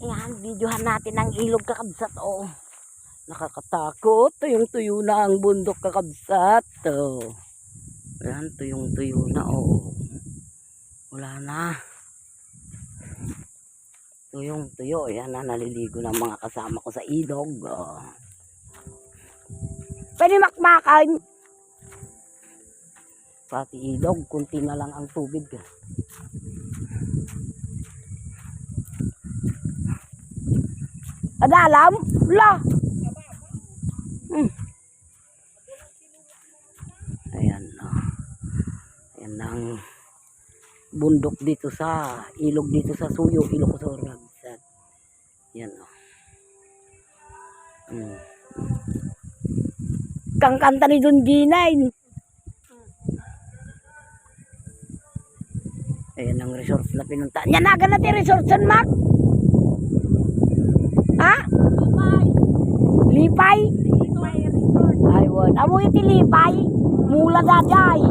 Ayan, videohan natin ang ilog kakabsat. Oh. Nakakatakot. Tuyong tuyo na ang bundok kakabsat. Oh. Ayan, tuyong tuyo na. Oh. Wala na. Tuyong tuyo. Ayan na, naliligo ng mga kasama ko sa ilog. Oh. Pwede makmakan. Pati ilog, kunti na lang ang tubig. Ada alam? Wala. Hmm. Ayan. Oh. Ayan ang bundok dito sa ilog dito sa Suyo, Ilocos Rabsat. Yan oh. Hmm. Kang kanta ni Don Ginay. Ayan ang resort na pinunta. Yan na natin resort San Mac. Ha? Lipay? Aywan. Amo iti lipay. Mula daday.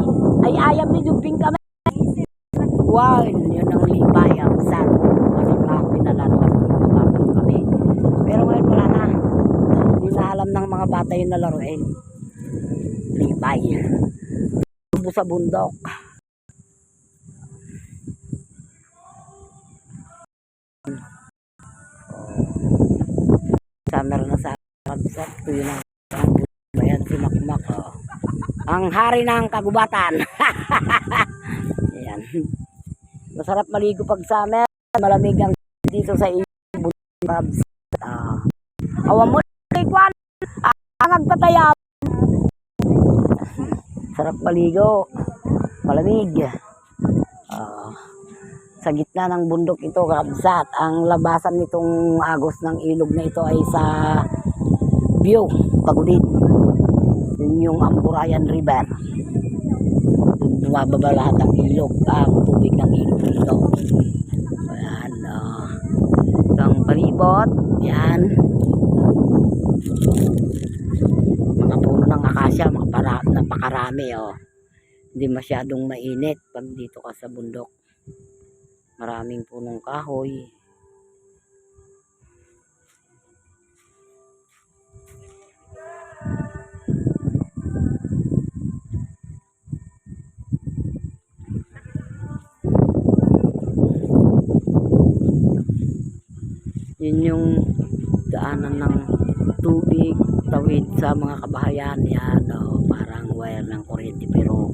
Ay ayam ni Juping kami. Wow, yun ang lipay. Ang sad. Kasi kahoy na laruan. Nakapapag kami. Pero ngayon wala na. Hindi na alam ng mga bata yung nalaruin. Lipay. Tubo sa bundok. Summer na sa kabsat. Si Makmak. Oh. Ang hari ng kagubatan. Ayan. Masarap maligo pag summer. Malamig ang dito sa ibon. Ah. Awa mo kwan. Ah, ang agpataya. Sarap maligo. Malamig. Ah. sa gitna ng bundok ito, kabsat. Ang labasan nitong agos ng ilog na ito ay sa Bio, Pagudin. Yun yung Ampurayan River. Doon bumababa lahat ng ilog, ang tubig ng ilog nito. Ayan, uh, ito ang palibot. Yan. Mga puno ng akasya, mga para, napakarami. Oh. Hindi masyadong mainit pag dito ka sa bundok. Maraming punong kahoy. Yun yung daanan ng tubig tawid sa mga kabahayan. Yan oh, parang wire ng kuryente pero